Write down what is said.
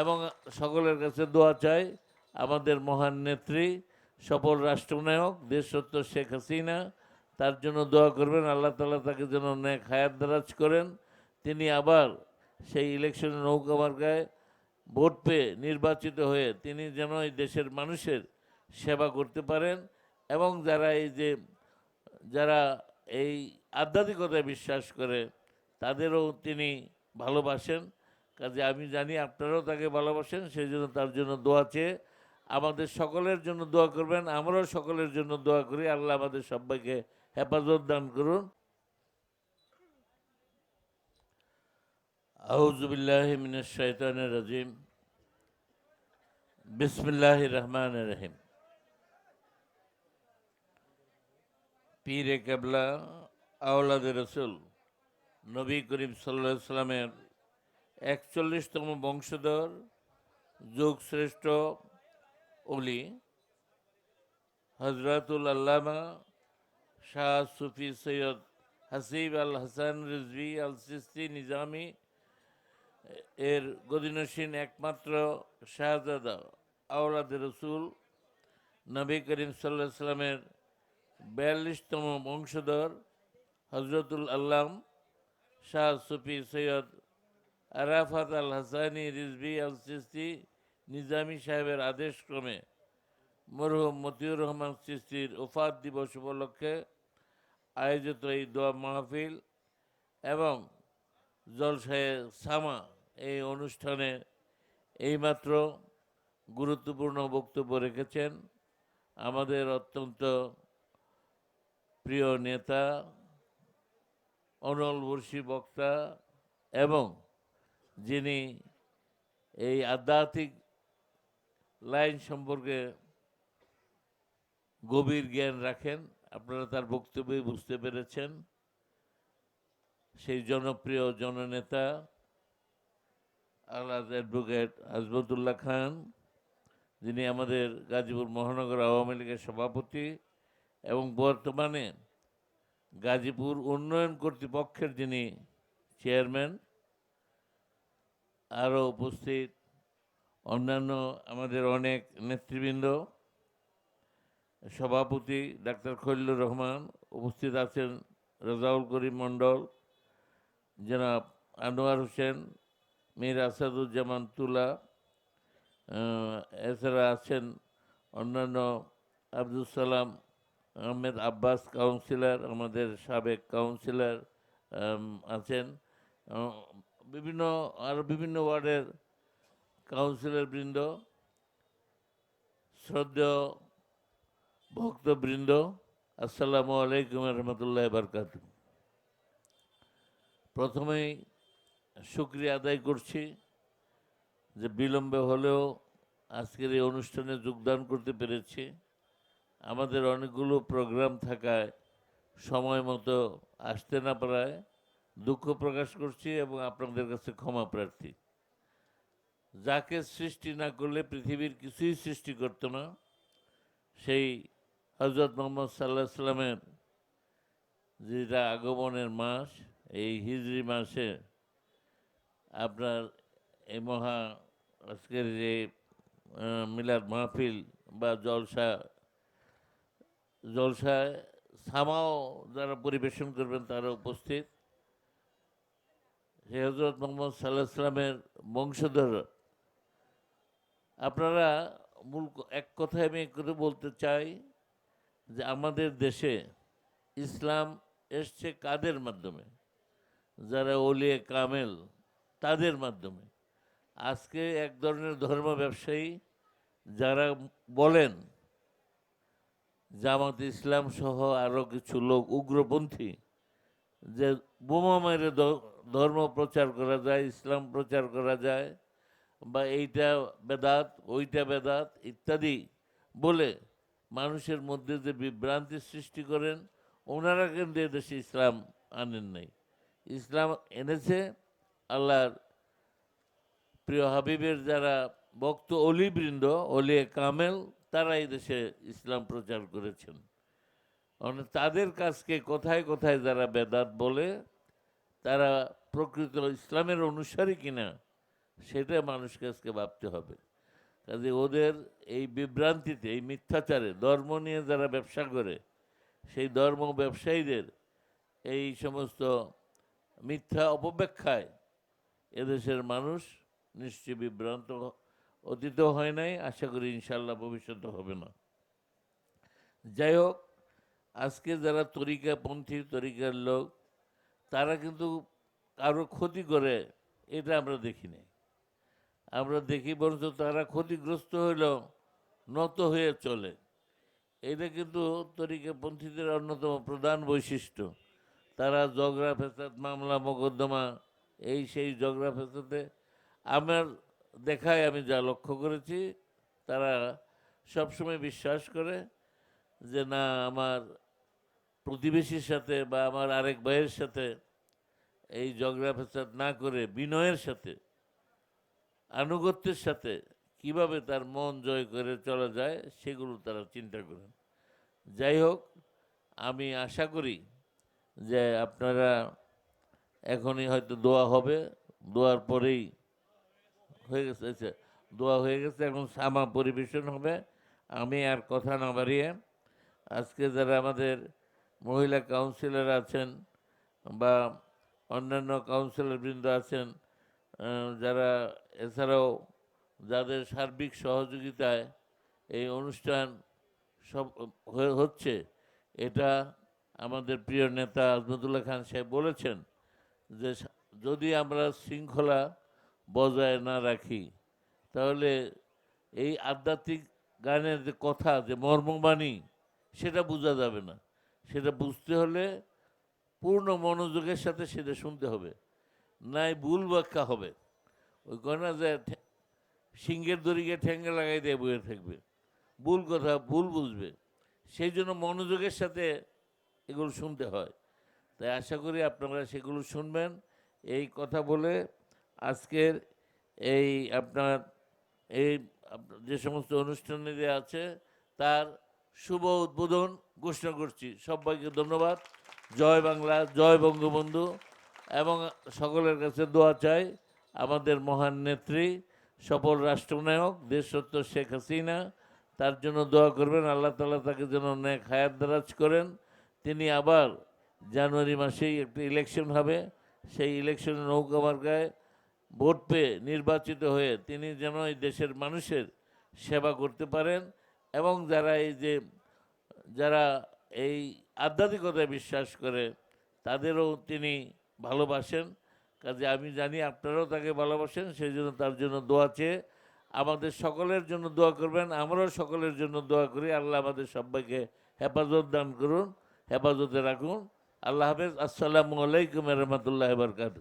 এবং সকলের কাছে দোয়া চাই, আমাদের মহান নেত্রী, সফল রাষ্ট্রনায়ক দেশরত্ন শেখ হাসিনা, তার জন্য দোয়া করবেন, আল্লাহ তালা তাকে যেন ন্যাক হায়াত দারাজ করেন। তিনি আবার সেই ইলেকশনে নৌকা মার্কায় ভোট পেয়ে নির্বাচিত হয়ে তিনি যেন এই দেশের মানুষের সেবা করতে পারেন এবং যারা এই যে, যারা এই আধ্যাত্মিকতায় বিশ্বাস করে, তাদেরও তিনি ভালোবাসেন। কাজে আমি জানি আপনারাও তাকে ভালোবাসেন, সেই জন্য তার জন্য দোয়া চেয়ে আমাদের সকলের জন্য দোয়া করবেন, আমরাও সকলের জন্য দোয়া করি। আল্লাহ আমাদের সবাইকে হেফাজত দান করুন। রাজিম। বিসমিল্লাহ রহমান রহিম। পীরে কেবলা, আওলাদ রসুল, নবী করিম সাল্লাহ সাল্লামের একচল্লিশতম বংশধর যুগ শ্রেষ্ঠ অলি হজরতুল আল্লামা শাহ সুফি সৈয়দ হাসিব আল হাসান রিজভি আল সিস্তি নিজামি, এর গদিনসীন একমাত্র শাহজাদা আওলাদ রসুল, নবী করিম সাল্লাহ সাল্লামের বিয়াল্লিশতম বংশধর হজরতুল আল্লাম শাহ সুফি সৈয়দ আরাফাত আল হাসানি রিজভি আল সিস্তি নিজামী সাহেবের আদেশক্রমে মরহুম মতিউর রহমান সিস্তির ওফাত দিবস উপলক্ষে আয়োজিত এই দোয়া মাহফিল এবং জলসায়ে সামা এই অনুষ্ঠানে এইমাত্র গুরুত্বপূর্ণ বক্তব্য রেখেছেন আমাদের অত্যন্ত প্রিয় নেতা, অনল বর্ষী বক্তা এবং যিনি এই আধ্যাত্মিক লাইন সম্পর্কে গভীর জ্ঞান রাখেন, আপনারা তার বক্তব্যে বুঝতে পেরেছেন। সেই জনপ্রিয় জননেতা আল্লাহ অ্যাডভোকেট আজমতুল্লাহ খান, যিনি আমাদের গাজীপুর মহানগর আওয়ামী লীগের সভাপতি এবং বর্তমানে গাজীপুর উন্নয়ন কর্তৃপক্ষের যিনি চেয়ারম্যান আরও উপস্থিত অন্যান্য আমাদের অনেক নেতৃবৃন্দ, সভাপতি ডাক্তার খলিলুর রহমান, উপস্থিত আছেন রাজাউল করিম মণ্ডল, জনাব আনোয়ার হোসেন, মীর আসাদুজ্জামান তুলা এছাড়া আছেন অন্যান্য আব্দুল সালাম আহমেদ আব্বাস কাউন্সিলর, আমাদের সাবেক কাউন্সিলর আছেন। বিভিন্ন, আর বিভিন্ন ওয়ার্ডের কাউন্সিলর বৃন্দ, শ্রদ্ধেয় ভক্তবৃন্দ, আসসালামু আলাইকুম রহমতুল্লাহ বরকাত প্রথমেই শুক্রিয়া আদায় করছি যে বিলম্বে হলেও আজকের এই অনুষ্ঠানে যোগদান করতে পেরেছি। আমাদের অনেকগুলো প্রোগ্রাম থাকায় সময় মতো আসতে না পারায় দুঃখ প্রকাশ করছি এবং আপনাদের কাছে ক্ষমা প্রার্থী। যাকে সৃষ্টি না করলে পৃথিবীর কিছুই সৃষ্টি করতো না, সেই হজরত মোহাম্মদ সাল্লাহ সাল্লামের যেটা আগমনের মাস, এই হিজরি মাসে আপনার এই মহা আজকের যে মিলাদ মাহফিল বা জলসা, জলসায় সামাও যারা পরিবেশন করবেন তারা উপস্থিত। সে হজরত মোহাম্মদ সাল্লাহ সাল্লামের বংশধর। আপনারা মূল এক কথায় আমি করে বলতে চাই যে আমাদের দেশে ইসলাম এসছে কাদের মাধ্যমে? যারা ওলিয়ে কামেল, তাদের মাধ্যমে। আজকে এক ধরনের ধর্ম ব্যবসায়ী যারা বলেন, জামাত ইসলাম সহ আরও কিছু লোক উগ্রপন্থী যে বোমা মেরে ধর্ম প্রচার করা যায়, ইসলাম প্রচার করা যায়, বা এইটা বেদাত, ওইটা বেদাত ইত্যাদি বলে মানুষের মধ্যে যে বিভ্রান্তি সৃষ্টি করেন, ওনারা কিন্তু এদেশে ইসলাম আনেন নাই। ইসলাম এনেছে আল্লাহর প্রিয় হাবিবের যারা ভক্ত অলিবৃন্দ, অলিয়ে কামেল, তারা এই দেশে ইসলাম প্রচার করেছেন। তাদের কাছকে কোথায় কোথায় যারা বেদাত বলে তারা প্রকৃত ইসলামের অনুসারী কিনা, সেটা মানুষকে আজকে ভাবতে হবে। কাজে ওদের এই বিভ্রান্তিতে, এই মিথ্যাচারে, ধর্ম নিয়ে যারা ব্যবসা করে, সেই ধর্ম ব্যবসায়ীদের এই সমস্ত মিথ্যা অপব্যাখ্যায় এদেশের মানুষ নিশ্চয়ই বিভ্রান্ত অতীত হয় নাই, আশা করি ইনশাল্লাহ ভবিষ্যতে হবে না। যাই হোক, আজকে যারা তরিকাপন্থী, তরিকার লোক তারা কিন্তু কারও ক্ষতি করে, এটা আমরা দেখি নাই আমরা দেখি বরঞ্চ তারা ক্ষতিগ্রস্ত হইলেও নত হয়ে চলে। এটা কিন্তু তরিকাপন্থীদের অন্যতম প্রধান বৈশিষ্ট্য। তারা জগরা ফেসাদ মামলা, মোকদ্দমা, এই সেই জগরা ফেসাদে আমার দেখায় আমি যা লক্ষ্য করেছি, তারা সবসময় বিশ্বাস করে যে না, আমার প্রতিবেশীর সাথে বা আমার আরেক ভাইয়ের সাথে এই ঝগড়া ফেসাদ না করে বিনয়ের সাথে, আনুগত্যের সাথে কীভাবে তার মন জয় করে চলা যায় সেগুলো তারা চিন্তা করেন। যাই হোক, আমি আশা করি যে আপনারা এখনই হয়তো দোয়া হবে। দোয়ার পরেই হয়ে গেছে আচ্ছা দোয়া হয়ে গেছে, এখন সামা পরিবেশন হবে। আমি আর কথা না বাড়িয়ে আজকে যারা আমাদের মহিলা কাউন্সিলর আছেন বা অন্যান্য কাউন্সিলর বৃন্দ আছেন যারা এছাড়াও যাদের সার্বিক সহযোগিতায় এই অনুষ্ঠান সব হচ্ছে, এটা আমাদের প্রিয় নেতা আজমতুল্লাহ খান সাহেব বলেছেন যে যদি আমরা শৃঙ্খলা বজায় না রাখি, তাহলে এই আধ্যাত্মিক গানের যে কথা, যে মর্মবাণী, সেটা বোঝা যাবে না। সেটা বুঝতে হলে পূর্ণ মনোযোগের সাথে সেটা শুনতে হবে। নাই ভুল ব্যাখ্যা হবে। ওই কয় যে সিংহের দড়িকে ঠেঙ্গে লাগাই দিয়ে বয়ে থাকবে। ভুল কথা, ভুল বুঝবে। সেই জন্য মনোযোগের সাথে এগুলো শুনতে হয়। তাই আশা করি আপনারা সেগুলো শুনবেন। এই কথা বলে আজকের এই আপনার, এই যে সমস্ত অনুষ্ঠানে আছে, তার শুভ উদ্বোধন ঘোষণা করছি। সবাইকে ধন্যবাদ। জয় বাংলা, জয় বঙ্গবন্ধু। এবং সকলের কাছে দোয়া চাই আমাদের মহান নেত্রী, সফল রাষ্ট্রনায়ক, দেশরত্ন শেখ হাসিনা, তার জন্য দোয়া করবেন। আল্লাহ তালা তাকে যেন ন্যাক হায়াত দারাজ করেন। তিনি আবার জানুয়ারি মাসেই একটি ইলেকশন হবে। সেই ইলেকশনে নৌকা মার্কায় ভোট পেয়ে নির্বাচিত হয়ে তিনি যেন এই দেশের মানুষের সেবা করতে পারেন। এবং যারা এই যে, যারা এই আধ্যাত্মিকতায় বিশ্বাস করে, তাদেরও তিনি ভালোবাসেন। কাজে আমি জানি আপনারাও তাকে ভালোবাসেন সেই জন্য তার জন্য দোয়া চেয়ে আমাদের সকলের জন্য দোয়া করবেন, আমরাও সকলের জন্য দোয়া করি। আল্লাহ আমাদের সবাইকে হেফাজত দান করুন, হেফাজতে রাখুন। আল্লাহ হাফেজ, আসসালামু আলাইকুম রহমতুল্লাহ বরকাত